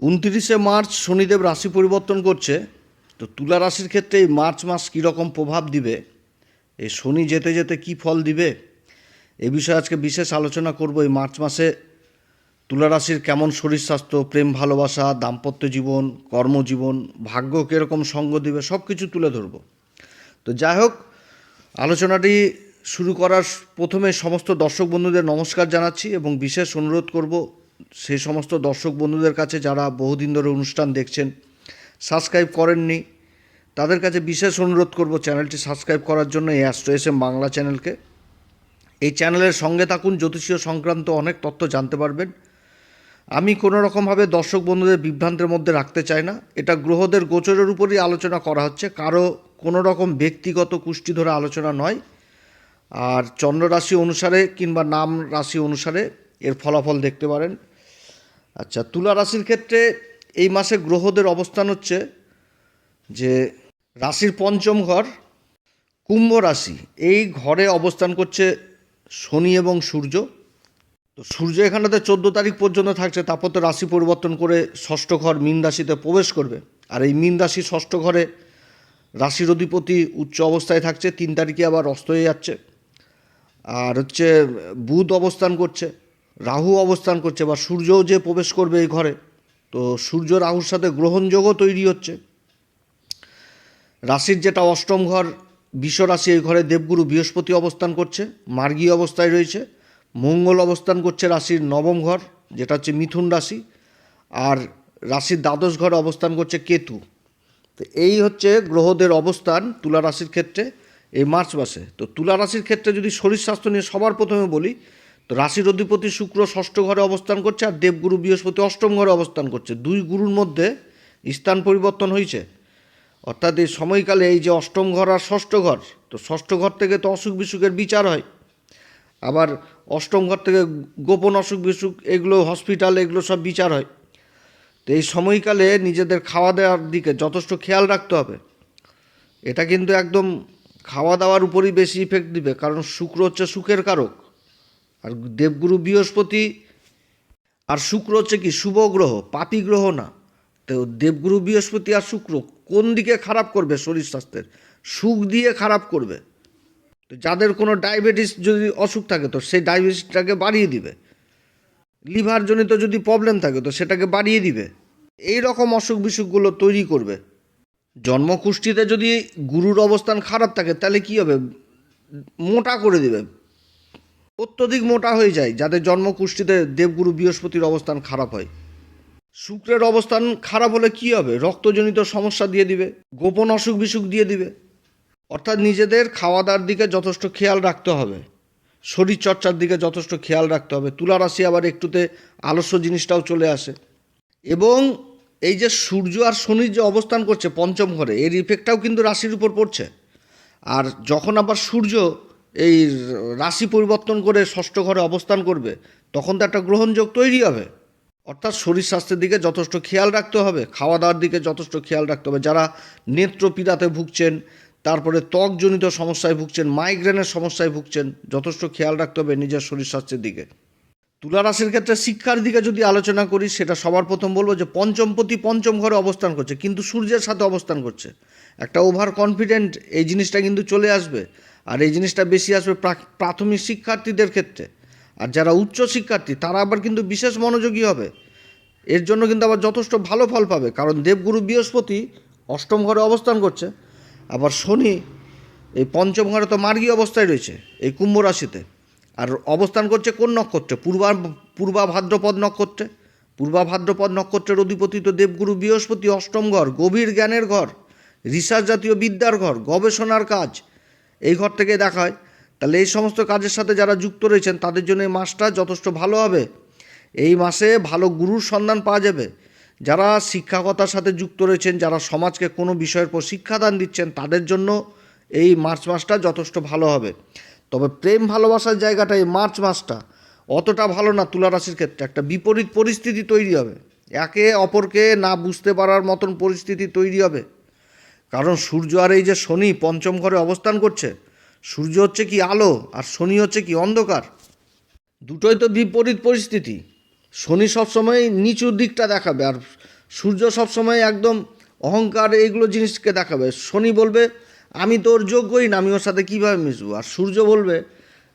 উনত্রিশে মার্চ শনিদেব রাশি পরিবর্তন করছে, তো তুলা রাশির ক্ষেত্রে এই মার্চ মাস কীরকম প্রভাব দিবে? এই শনি যেতে যেতে কি ফল দিবে? এ বিষয়ে আজকে বিশেষ আলোচনা করব এই মার্চ মাসে। তুলা রাশির কেমন শরীর স্বাস্থ্য, প্রেম, ভালোবাসা, দাম্পত্য জীবন, কর্মজীবন, ভাগ্য কীরকম সঙ্গ দিবে সব কিছু তুলে ধরব। তো যাই হোক, আলোচনাটি শুরু করার প্রথমে সমস্ত দর্শক বন্ধুদের নমস্কার জানাচ্ছি এবং বিশেষ অনুরোধ করব সেই সমস্ত দর্শক বন্ধুদের কাছে যারা বহুদিন ধরে অনুষ্ঠান দেখছেন সাবস্ক্রাইব করেননি, তাদের কাছে বিশেষ অনুরোধ করব চ্যানেলটি সাবস্ক্রাইব করার জন্য এই অ্যাস্ট্রো এস এম বাংলা চ্যানেলকে। এই চ্যানেলের সঙ্গে থাকুন, জ্যোতিষীয় সংক্রান্ত অনেক তথ্য জানতে পারবেন। আমি কোনো রকমভাবে দর্শক বন্ধুদের বিভ্রান্তের মধ্যে রাখতে চাই না। এটা গ্রহদের গোচরের উপরই আলোচনা করা হচ্ছে, কারও কোনো রকম ব্যক্তিগত কুষ্টি ধরে আলোচনা নয়। আর চন্দ্র রাশি অনুসারে কিংবা নাম রাশি অনুসারে এর ফলাফল দেখতে পারেন। আচ্ছা তুলা রাশির ক্ষেত্রে এই মাসে গ্রহদের অবস্থান হচ্ছে যে রাশির পঞ্চম ঘর কুম্ভ রাশি, এই ঘরে অবস্থান করছে শনি এবং সূর্য। তো সূর্য এখানেতে চোদ্দ তারিখ পর্যন্ত থাকছে, তারপর তো রাশি পরিবর্তন করে ষষ্ঠ ঘর মীন রাশিতে প্রবেশ করবে। আর এই মীন রাশি ষষ্ঠ ঘরে রাশির অধিপতি উচ্চ অবস্থায় থাকছে, তিন তারিখে আবার অস্ত হয়ে যাচ্ছে। আর হচ্ছে বুধ অবস্থান করছে রাহু অবস্থান করছে বা সূর্যও যে প্রবেশ করবে এই ঘরে, তো সূর্য রাহুর সাথে গ্রহণযোগও তৈরি হচ্ছে। রাশির যেটা অষ্টম ঘর, বিশ্ব রাশি এই ঘরে দেবগুরু বৃহস্পতি অবস্থান করছে, মার্গী অবস্থায় রয়েছে, মঙ্গল অবস্থান করছে রাশির নবম ঘর, যেটা হচ্ছে মিথুন রাশি, আর রাশির দ্বাদশ ঘরে অবস্থান করছে কেতু। তো এই হচ্ছে গ্রহদের অবস্থান তুলা রাশির ক্ষেত্রে, এই মার্চ মাসে। তো তুলা রাশির ক্ষেত্রে যদি শরীর স্বাস্থ্য নিয়ে সবার প্রথমে বলি তো রাশির অধিপতি শুক্র ষষ্ঠ ঘরে অবস্থান করছে আর দেবগুরু বৃহস্পতি অষ্টম ঘরে অবস্থান করছে। দুই গুরুর মধ্যে স্থান পরিবর্তন হয়েছে। অর্থাৎ এই সময়কালে এই যে অষ্টম ঘর আর ষষ্ঠ ঘর, তো ষষ্ঠ ঘর থেকে তো অসুখ বিসুখের বিচার হয়। আবার অষ্টম ঘর থেকে গোপন অসুখ বিসুখ, এগুলো হসপিটাল, এগুলো সব বিচার হয়। তো এই সময়কালে নিজেদের খাওয়া দাওয়ার দিকে যথেষ্ট খেয়াল রাখতে হবে। এটা কিন্তু একদম খাওয়া দাওয়ার উপরই বেশি ইফেক্ট দিবে, কারণ শুক্র হচ্ছে সুখের কারক। আর দেবগুরু বৃহস্পতি, আর শুক্র হচ্ছে কি শুভ গ্রহ, পাপি গ্রহ না। তো দেবগুরু বৃহস্পতি আর শুক্র কোন দিকে খারাপ করবে শরীর স্বাস্থ্যের? সুখ দিয়ে খারাপ করবে। তো যাদের কোনো ডায়াবেটিস যদি অসুখ থাকে, তো সেই ডায়াবেটিসটাকে বাড়িয়ে দিবে। লিভার জনিত যদি প্রবলেম থাকে, তো সেটাকে বাড়িয়ে দিবে। এই রকম অসুখ বিসুখগুলো তৈরি করবে। জন্মকুষ্ঠিতে যদি গুরুর অবস্থান খারাপ থাকে, তাহলে কি হবে? মোটা করে দিবে। অত্যধিক মোটা হয়ে যায় যাদের জন্মকুষ্ঠিতে দেবগুরু বৃহস্পতির অবস্থান খারাপ হয়। শুক্রের অবস্থান খারাপ হলে কি হবে? রক্তজনিত সমস্যা দিয়ে দিবে, গোপন অসুখ বিসুখ দিয়ে দিবে। অর্থাৎ নিজেদের খাওয়া দাওয়ার দিকে যথেষ্ট খেয়াল রাখতে হবে। শরীর চর্চার দিকে যথেষ্ট খেয়াল রাখতে হবে। তুলা রাশি আবার একটুতে আলস্য জিনিসটাও চলে আসে। এবং এই যে সূর্য আর শনির যে অবস্থান করছে পঞ্চম ঘরে, এর ইফেক্টটাও কিন্তু রাশির উপর পড়ছে। আর যখন আবার সূর্য এই রাশি পরিবর্তন করে ষষ্ঠ ঘরে অবস্থান করবে, তখন তো একটা গ্রহণযোগ তৈরি হবে। অর্থাৎ শরীর স্বাস্থ্যের দিকে যথেষ্ট খেয়াল রাখতে হবে খাওয়া দাওয়ার দিকে যথেষ্ট খেয়াল রাখতে হবে। যারা নেত্রপীড়াতে ভুগছেন, তারপরে ত্বকজনিত সমস্যায় ভুগছেন মাইগ্রেনের সমস্যায় ভুগছেন, যথেষ্ট খেয়াল রাখতে হবে নিজের শরীর স্বাস্থ্যের দিকে। তুলা রাশির ক্ষেত্রে শিক্ষার দিকে যদি আলোচনা করি, সেটা সবার প্রথম বলব যে পঞ্চমপতি পঞ্চম ঘরে অবস্থান করছে, কিন্তু সূর্যের সাথে অবস্থান করছে। একটা ওভার কনফিডেন্ট এই জিনিসটা কিন্তু চলে আসবে। আর এই জিনিসটা বেশি আসবে প্রা- প্রাথমিক শিক্ষার্থীদের ক্ষেত্রে। আর যারা উচ্চ শিক্ষার্থী, তারা আবার কিন্তু বিশেষ মনোযোগী হবে। এর জন্য কিন্তু আবার যথেষ্ট ভালো ফল পাবে। কারণ দেবগুরু বৃহস্পতি অষ্টম ঘরে অবস্থান করছে, আবার শনি এই পঞ্চম ঘরে তো মার্গী অবস্থায় রয়েছে, এই কুম্ভ রাশিতে। আর অবস্থান করছে কোন নক্ষত্রে? পূর্বা পূর্বা ভাদ্রপদ নক্ষত্রে। পূর্বা ভাদ্রপদ নক্ষত্রের অধিপতি তো দেবগুরু বৃহস্পতি অষ্টম ঘর, গভীর জ্ঞানের ঘর, রিসার্চ জাতীয় বিদ্যার ঘর, গবেষণার কাজ এই ঘর থেকে দেখা হয়। তাহলে এই সমস্ত কাজের সাথে যারা যুক্ত রয়েছেন, তাদের জন্য এই মাসটা যথেষ্ট ভালো হবে। এই মাসে ভালো গুরুর সন্ধান পাওয়া যাবে। যারা শিক্ষকতার সাথে যুক্ত রয়েছেন, যারা সমাজকে কোনো বিষয়ের পর শিক্ষাদান দিচ্ছেন, তাদের জন্য এই মার্চ মাসটা যথেষ্ট ভালো হবে। তবে প্রেম ভালোবাসার জায়গাটা এই মার্চ মাসটা অতটা ভালো না তুলা রাশির ক্ষেত্রে। একটা বিপরীত পরিস্থিতি তৈরি হবে। একে অপরকে না বুঝতে পারার মতন পরিস্থিতি তৈরি হবে। কারণ সূর্য আর এই যে শনি পঞ্চম ঘরে অবস্থান করছে, সূর্য হচ্ছে কি আলো আর শনি হচ্ছে কি অন্ধকার। দুটোই তো বিপরীত পরিস্থিতি। শনি সবসময় নিচুর দিকটা দেখাবে আর সূর্য সবসময় একদম অহংকার এইগুলো জিনিসকে দেখাবে। শনি বলবে, আমি তোর যোগ্যই না, আমি ওর সাথে কীভাবে মিশবো? আর সূর্য বলবে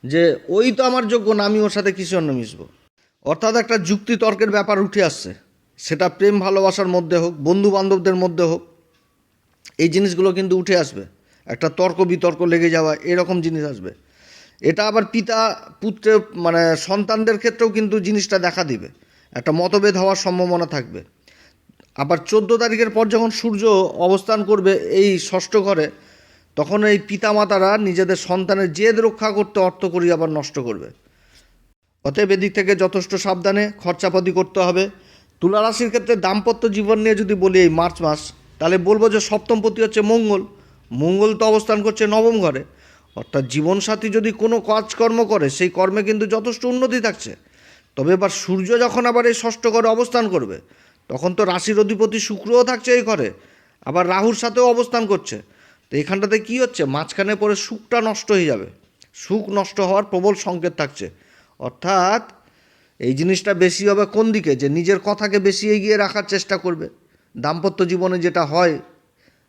যে, ওই তো আমার যোগ্য না, আমি ওর সাথে কিছু অন্য মিশবো? অর্থাৎ একটা যুক্তি তর্কের ব্যাপার উঠে আসছে। সেটা প্রেম ভালোবাসার মধ্যে হোক বন্ধু বান্ধবদের মধ্যে হোক এই জিনিসগুলো কিন্তু উঠে আসবে। একটা তর্ক বিতর্ক লেগে যাওয়া, এরকম জিনিস আসবে। এটা আবার পিতা পুত্রের মানে সন্তানদের ক্ষেত্রেও কিন্তু জিনিসটা দেখা দিবে। একটা মতভেদ হওয়ার সম্ভাবনা থাকবে। আবার চোদ্দ তারিখের পর যখন সূর্য অবস্থান করবে এই ষষ্ঠ ঘরে, তখন এই পিতামাতারা নিজেদের সন্তানের জেদ রক্ষা করতে অর্থ করি আবার নষ্ট করবে। অতএব এদিক থেকে যথেষ্ট সাবধানে খরচাপাতি করতে হবে। তুলা রাশির ক্ষেত্রে দাম্পত্য জীবন নিয়ে যদি বলি এই মার্চ মাস তাহলে বলব যে সপ্তমপতি হচ্ছে মঙ্গল। মঙ্গল তো অবস্থান করছে নবম ঘরে। অর্থাৎ জীবনসাথী যদি কোনো কাজকর্ম করে, সেই কর্মে কিন্তু যথেষ্ট উন্নতি থাকছে। তবে এবার সূর্য যখন আবার এই ষষ্ঠ ঘরে অবস্থান করবে, তখন তো রাশির অধিপতি শুক্রও থাকছে এই ঘরে। আবার রাহুর সাথেও অবস্থান করছে। তো এখানটাতে কী হচ্ছে? মাঝখানে পরে সুখটা নষ্ট হয়ে যাবে। সুখ নষ্ট হওয়ার প্রবল সংকেত থাকছে। অর্থাৎ এই জিনিসটা বেশি হবে কোন দিকে? যে নিজের কথাকে বেশি এগিয়ে রাখার চেষ্টা করবে। দাম্পত্য জীবনে যেটা হয়,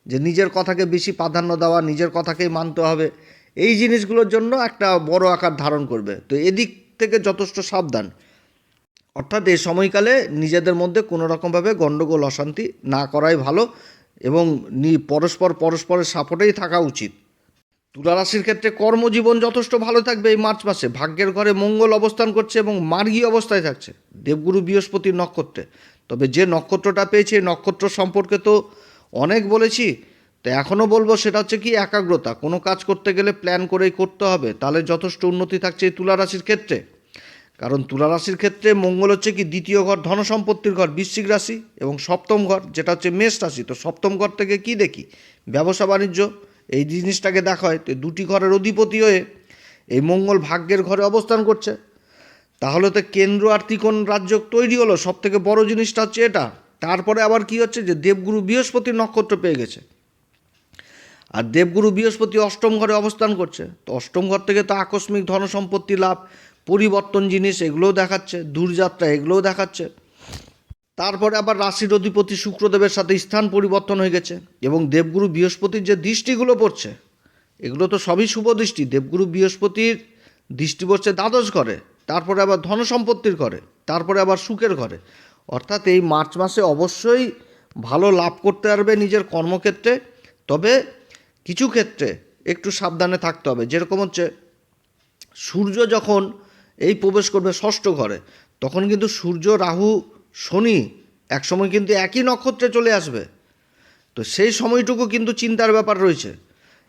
যে নিজের কথাকে বেশি প্রাধান্য দেওয়া, নিজের কথাকেই মানতে হবে, এই জিনিসগুলোর জন্য একটা বড় আকার ধারণ করবে। তো এদিক থেকে যথেষ্ট সাবধান। অর্থাৎ এই সময়কালে নিজেদের মধ্যে কোনো রকমভাবে গণ্ডগোল, অশান্তি না করাই ভালো এবং নি- পরস্পর পরস্পরের সাপোর্টেই থাকা উচিত। তুলা রাশির ক্ষেত্রে কর্মজীবন যথেষ্ট ভালো থাকবে এই মার্চ মাসে। ভাগ্যের ঘরে মঙ্গল অবস্থান করছে এবং মার্গী অবস্থায় থাকছে। দেবগুরু বৃহস্পতির নক্ষত্রে। তবে যে নক্ষত্রটা পেয়েছে নক্ষত্র সম্পর্কে তো অনেক বলেছি। তো এখনও বলব সেটা হচ্ছে কি একাগ্রতা। কোনো কাজ করতে গেলে প্ল্যান করেই করতে হবে। তাহলে যথেষ্ট উন্নতি থাকছে এই তুলা রাশির ক্ষেত্রে। কারণ তুলা রাশির ক্ষেত্রে মঙ্গল হচ্ছে কি দ্বিতীয় ঘর, ধনসম্পত্তির ঘর, বৃশ্চিক রাশি এবং সপ্তম ঘর, যেটা হচ্ছে মেষ রাশি। তো সপ্তম ঘর থেকে কি দেখি? ব্যবসা, বাণিজ্য, এই জিনিসটাকে দেখা হয়। তো দুটি ঘরের অধিপতি হয়ে এই মঙ্গল ভাগ্যের ঘরে অবস্থান করছে। তাহলে তো কেন্দ্র আর ত্রিকোণ রাজ্য তৈরি হলো সব থেকে বড় জিনিসটা হচ্ছে এটা। তারপরে আবার কি হচ্ছে যে দেবগুরু বৃহস্পতির নক্ষত্র পেয়ে গেছে। আর দেবগুরু বৃহস্পতি অষ্টম ঘরে অবস্থান করছে। তো অষ্টম ঘর থেকে তো আকস্মিক ধন সম্পত্তি লাভ, পরিবর্তন জিনিস এগুলোও দেখাচ্ছে, দূরযাত্রা এগুলোও দেখাচ্ছে। তারপরে আবার রাশির অধিপতি শুক্রদেবের সাথে স্থান পরিবর্তন হয়ে গেছে এবং দেবগুরু বৃহস্পতির যে দৃষ্টিগুলো পড়ছে, এগুলো তো সবই শুভ দৃষ্টি। দেবগুরু বৃহস্পতির দৃষ্টি পড়ছে দ্বাদশ ঘরে। তারপরে আবার ধনসম্পত্তির ঘরে, তারপরে আবার সুখের ঘরে। অর্থাৎ এই মার্চ মাসে অবশ্যই ভালো লাভ করতে পারবে নিজের কর্মক্ষেত্রে, তবে কিছু ক্ষেত্রে একটু সাবধানে থাকতে হবে। যেরকম হচ্ছে, সূর্য যখন এই প্রবেশ করবে ষষ্ঠ ঘরে, তখন কিন্তু সূর্য, রাহু, শনি একসময় কিন্তু একই নক্ষত্রে চলে আসবে। তো সেই সময়টুকু কিন্তু চিন্তার ব্যাপার রয়েছে।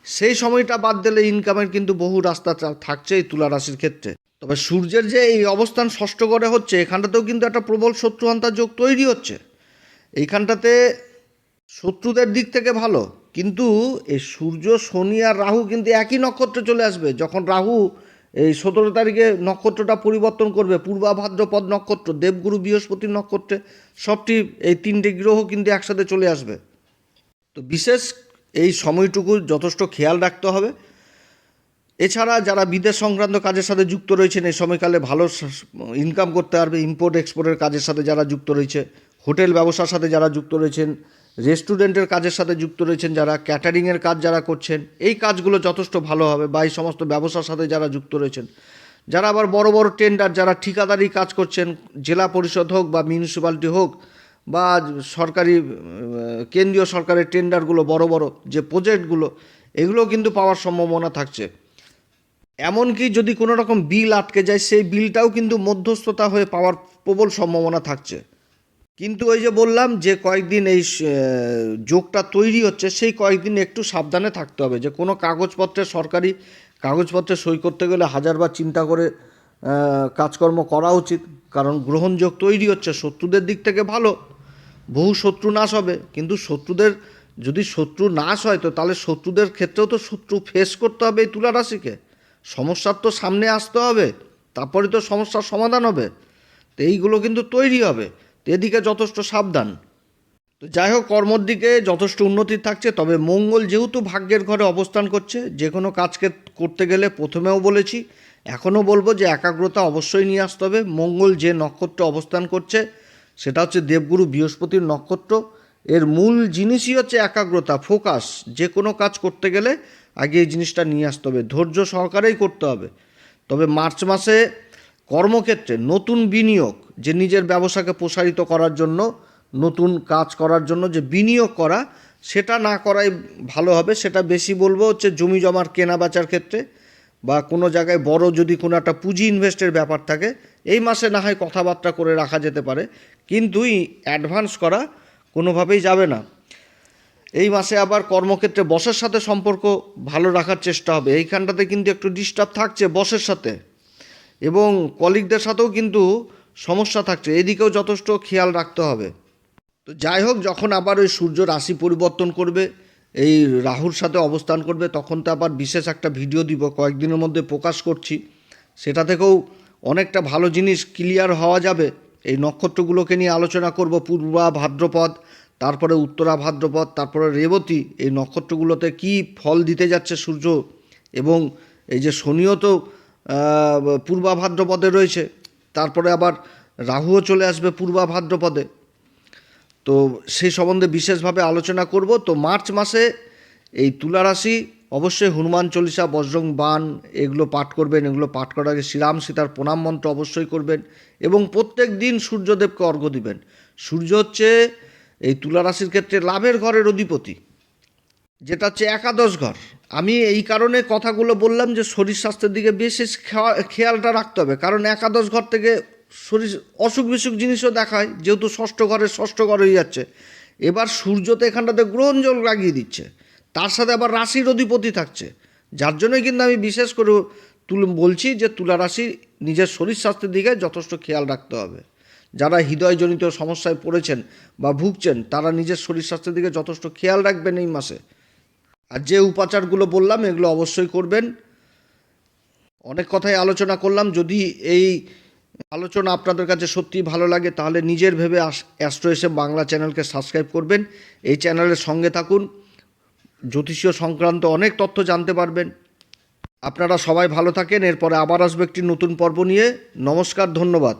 সেই সময়টা বাদ দিলে ইনকামের কিন্তু বহু রাস্তা থাকছে এই তুলা রাশির ক্ষেত্রে। তবে সূর্যের যে এই অবস্থান ষষ্ঠ ঘরে হচ্ছে, এখানটাতেও কিন্তু একটা প্রবল শত্রুহান্তার যোগ তৈরি হচ্ছে। এইখানটাতে শত্রুদের দিক থেকে ভালো, কিন্তু এই সূর্য, শনি আর রাহু কিন্তু একই নক্ষত্রে চলে আসবে। যখন রাহু এই সতেরো তারিখে নক্ষত্রটা পরিবর্তন করবে, পূর্বাভাদ্রপদ নক্ষত্র, দেবগুরু বৃহস্পতির নক্ষত্রে, সবটি এই তিনটে গ্রহ কিন্তু একসাথে চলে আসবে। তো বিশেষ এই সময়টুকু যথেষ্ট খেয়াল রাখতে হবে। এছাড়া যারা বিদেশ সংক্রান্ত কাজের সাথে যুক্ত রয়েছেন, এই সময়কালে ভালো ইনকাম করতে পারবে ইম্পোর্ট এক্সপোর্টের কাজের সাথে যারা যুক্ত রয়েছে, হোটেল ব্যবসার সাথে যারা যুক্ত রয়েছেন রেস্টুরেন্টের কাজের সাথে যুক্ত রয়েছেন যারা ক্যাটারিংয়ের কাজ যারা করছেন, এই কাজগুলো যথেষ্ট ভালো হবে বা এই সমস্ত ব্যবসার সাথে যারা যুক্ত রয়েছেন। যারা আবার বড় বড় টেন্ডার যারা ঠিকাদারি কাজ করছেন, জেলা পরিষদ হোক বা মিউনিসিপ্যালিটি হোক বা সরকারি কেন্দ্রীয় সরকারের টেন্ডারগুলো বড় বড় যে প্রজেক্টগুলো এগুলো কিন্তু পাওয়ার সম্ভাবনা থাকছে। এমনকি যদি কোনো রকম বিল আটকে যায়, সেই বিলটাও কিন্তু মধ্যস্থতা হয়ে পাওয়ার প্রবল সম্ভাবনা থাকছে। কিন্তু ওই যে বললাম যে কয়েকদিন এই যোগটা তৈরি হচ্ছে, সেই কয়েকদিন একটু সাবধানে থাকতে হবে। যে কোনো কাগজপত্রে, সরকারি কাগজপত্রে সই করতে গেলে হাজারবার চিন্তা করে কাজকর্ম করা উচিত। কারণ গ্রহণযোগ তৈরি হচ্ছে, শত্রুদের দিক থেকে ভালো। বহু শত্রু নাশ হবে। কিন্তু শত্রুদের, যদি শত্রু নাশ হয়, তো তাহলে শত্রুদের ক্ষেত্রেও তো শত্রু ফেস করতে হবে এই তুলা রাশিকে। সমস্যার তো সামনে আসতে হবে, তারপরে তো সমস্যার সমাধান হবে। তো এইগুলো কিন্তু তৈরি হবে, তো এদিকে যথেষ্ট সাবধান। তো যাই হোক, কর্মর দিকে যথেষ্ট উন্নতি থাকছে, তবে মঙ্গল যেহেতু ভাগ্যের ঘরে অবস্থান করছে, যে কোনো কাজকে করতে গেলে প্রথমেও বলেছি, এখনও বলব যে একাগ্রতা অবশ্যই নিয়ে আসতে হবে। মঙ্গল যে নক্ষত্র অবস্থান করছে, সেটা হচ্ছে দেবগুরু বৃহস্পতির নক্ষত্র। এর মূল জিনিসই হচ্ছে একাগ্রতা, ফোকাস। যে কোনো কাজ করতে গেলে আগে এই জিনিসটা নিয়ে আসতে হবে। ধৈর্য সহকারেই করতে হবে। তবে মার্চ মাসে কর্মক্ষেত্রে নতুন বিনিয়োগ, যে নিজের ব্যবসাকে প্রসারিত করার জন্য, নতুন কাজ করার জন্য যে বিনিয়োগ করা, সেটা না করাই ভালো হবে। সেটা বেশি বলব হচ্ছে জমি জমার কেনা বেচার ক্ষেত্রে বা কোনো জায়গায় বড় যদি কোনো একটা পুঁজি ইনভেস্টের ব্যাপার থাকে, এই মাসে না হয় কথাবার্তা করে রাখা যেতে পারে। কিন্তু অ্যাডভান্স করা কোনোভাবেই যাবে না। এই মাসে আবার কর্মক্ষেত্রে বসের সাথে সম্পর্ক ভালো রাখার চেষ্টা হবে। এইখানটাতে কিন্তু একটু ডিস্টার্ব থাকছে বসের সাথে। এবং কলিগদের সাথেও কিন্তু সমস্যা থাকছে। এদিকেও যথেষ্ট খেয়াল রাখতে হবে। তো যাই হোক, যখন আবার ওই সূর্য রাশি পরিবর্তন করবে, এই রাহুর সাথে অবস্থান করবে, তখন তো আবার বিশেষ একটা ভিডিও দিব। কয়েকদিনের মধ্যে প্রকাশ করছি। সেটা থেকেও অনেকটা ভালো জিনিস ক্লিয়ার হওয়া যাবে। এই নক্ষত্রগুলোকে নিয়ে আলোচনা করব, পূর্বা, ভাদ্রপদ। তারপরে উত্তরা ভাদ্রপদ, তারপরে রেবতী, এই নক্ষত্রগুলোতে কি ফল দিতে যাচ্ছে সূর্য? এবং এই যে শনিও তো পূর্বা ভাদ্রপদে রয়েছে, তারপরে আবার রাহুও চলে আসবে পূর্বা ভাদ্রপদে। তো সেই সম্বন্ধে বিশেষভাবে আলোচনা করব। তো মার্চ মাসে এই তুলা রাশি, অবশ্যই হনুমান চল্লিশা, বজ্রং বান এগুলো পাঠ করবেন, এগুলো পাঠ করার আগে শ্রীরাম সীতার প্রণাম মন্ত্র অবশ্যই করবেন এবং প্রত্যেক দিন সূর্যদেবকে অর্ঘ্য দিবেন। সূর্য হচ্ছে এই তুলা রাশির ক্ষেত্রে লাভের ঘরের অধিপতি, যেটা হচ্ছে একাদশ ঘর। আমি এই কারণে কথাগুলো বললাম যে শরীর স্বাস্থ্যের দিকে বিশেষ খেয়া- খেয়ালটা রাখতে হবে, কারণ একাদশ ঘর থেকে শরীর অসুখ বিসুখ জিনিসও দেখায়, যেহেতু ষষ্ঠ ঘরের ষষ্ঠ ঘর হয়ে যাচ্ছে। এবার সূর্য তো এখানটাতে গ্রহণজল লাগিয়ে দিচ্ছে, তার সাথে আবার রাশির অধিপতি থাকছে। যার জন্যই কিন্তু আমি বিশেষ করে তুল, বলছি যে তুলা রাশি নিজের শরীর স্বাস্থ্যের দিকে যথেষ্ট খেয়াল রাখতে হবে। যারা হৃদয়জনিত সমস্যায় পড়েছেন বা ভুগছেন, তারা নিজের শরীর স্বাস্থ্যের দিকে যথেষ্ট খেয়াল রাখবেন এই মাসে। আর যে উপাচারগুলো বললাম, এগুলো অবশ্যই করবেন। অনেক কথাই আলোচনা করলাম। যদি এই আলোচনা আপনাদের কাছে সত্যি ভালো লাগে, তাহলে নিজের ভেবে অ্যাস্ট্রো এসে বাংলা চ্যানেলকে সাবস্ক্রাইব করবেন। এই চ্যানেলের সঙ্গে থাকুন। জ্যোতিষীয় সংক্রান্ত অনেক তথ্য জানতে পারবেন। আপনারা সবাই ভালো থাকেন। এরপরে আবার আসবে একটি নতুন পর্ব নিয়ে। নমস্কার, ধন্যবাদ।